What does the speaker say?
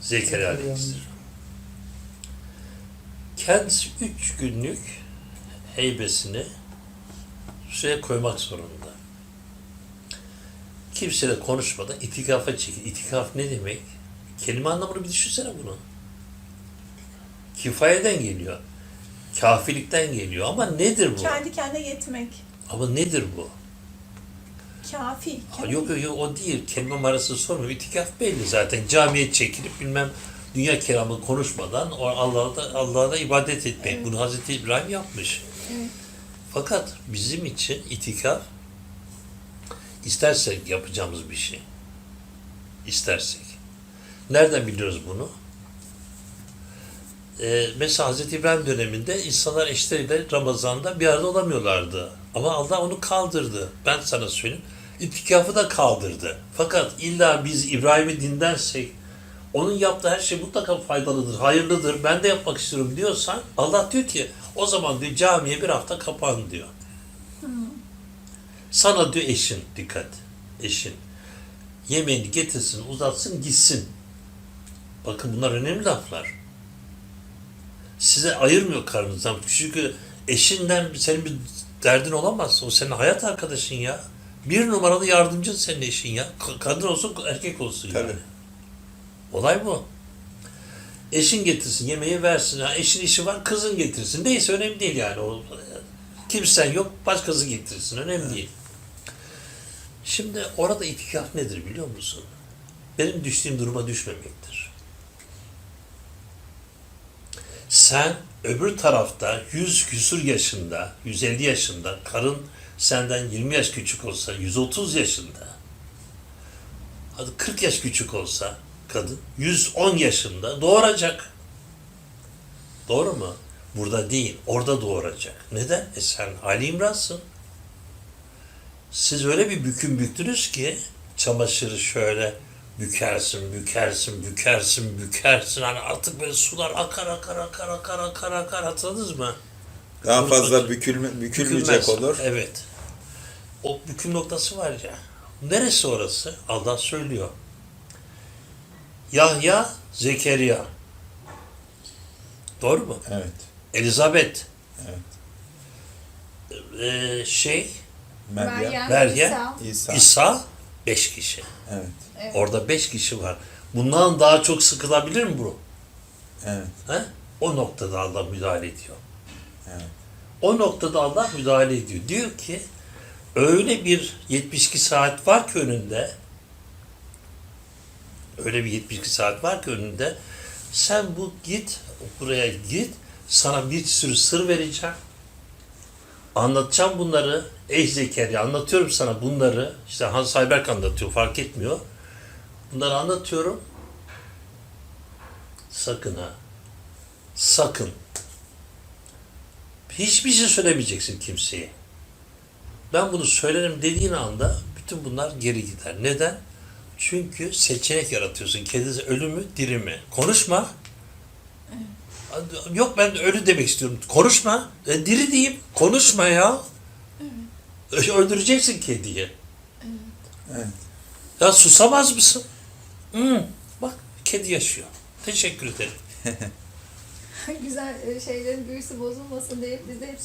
Zekeriya Aleyhisselam. Kendisi üç günlük heybesini suya koymak zorunda. Kimseyle konuşmadan itikafa çekil. İtikaf ne demek? Kelime anlamını bir düşünsene bunu. Kifayeden geliyor. Kafilikten geliyor. Ama nedir bu? Kendi kendine yetmek. Ama nedir bu? Kafi. Ha. Yok yok yok o değil. Kelime arası sormuyor. İtikaf belli zaten. Camiye çekilip bilmem dünya kelamı konuşmadan Allah'a da, Allah'a da ibadet etmek. Evet. Bunu Hazreti İbrahim yapmış. Evet. Fakat bizim için itikaf istersek yapacağımız bir şey. İstersek. Nereden biliyoruz bunu? Ee, mesela Hazreti İbrahim döneminde insanlar eşleriyle Ramazan'da bir arada olamıyorlardı. Ama Allah onu kaldırdı. Ben sana söyleyeyim. İtikafı da kaldırdı. Fakat illa biz İbrahim'i dinlersek onun yaptığı her şey mutlaka faydalıdır, hayırlıdır, ben de yapmak istiyorum diyorsan Allah diyor ki o zaman diyor camiye bir hafta kapan diyor. Sana diyor eşin, dikkat, eşin. Yemeğini getirsin, uzatsın, gitsin. Bakın bunlar önemli laflar. Size ayırmıyor karnınızdan. Çünkü eşinden senin bir derdin olamaz. O senin hayat arkadaşın ya. Bir numaralı yardımcın senin eşin ya. Ka- Kadın olsun, erkek olsun Tabii. yani. Olay bu. Eşin getirsin, yemeği versin. Ha, eşin işi var, kızın getirsin. Neyse önemli değil yani. O, kimsen yok, başkası getirsin. Önemli değil. Şimdi orada itikaf nedir biliyor musun? Benim düştüğüm duruma düşmemektir. Sen öbür tarafta 100 küsur yaşında, 150 yaşında, karın senden 20 yaş küçük olsa, 130 yaşında, hadi 40 yaş küçük olsa kadın 110 yaşında doğuracak. Doğru mu? Burada değil, orada doğuracak. Neden? E sen Ali İmran'sın. Siz öyle bir büküm büktünüz ki çamaşırı şöyle bükersin, bükersin, bükersin, bükersin. Hani artık böyle sular akar akar akar akar akar akar hatırladınız mı? Daha Bunu- fazla bükülme, bükülmeyecek Bükülmez. olur. Evet. O büküm noktası var ya. Neresi orası? Allah söylüyor. Yahya, Zekeriya. Doğru mu? Evet. Elizabeth. Evet. Ee, şey, Meryem, Meryem, İsa. İsa. İsa, beş kişi. Evet. Evet. Orada beş kişi var. Bundan daha çok sıkılabilir mi bu? Evet. He? O noktada Allah müdahale ediyor. O noktada Allah müdahale ediyor. Diyor ki öyle bir 72 saat var ki önünde öyle bir 72 saat var ki önünde sen bu git buraya git sana bir sürü sır vereceğim. Anlatacağım bunları. Ey Zekeriya anlatıyorum sana bunları. İşte Hans Ayberk anlatıyor fark etmiyor. Bunları anlatıyorum. Sakın ha. Sakın. Hiçbir şey söylemeyeceksin kimseye. Ben bunu söylerim dediğin anda bütün bunlar geri gider. Neden? Çünkü seçenek yaratıyorsun. Kendisi ölü mü, diri mi? Konuşma. Yok ben ölü demek istiyorum. Konuşma. E, diri diyeyim. Konuşma ya. Öldüreceksin kediyi. Evet. Ya susamaz mısın? Hı, bak kedi yaşıyor. Teşekkür ederim. Güzel e, şeylerin büyüsü bozulmasın diye biz de hep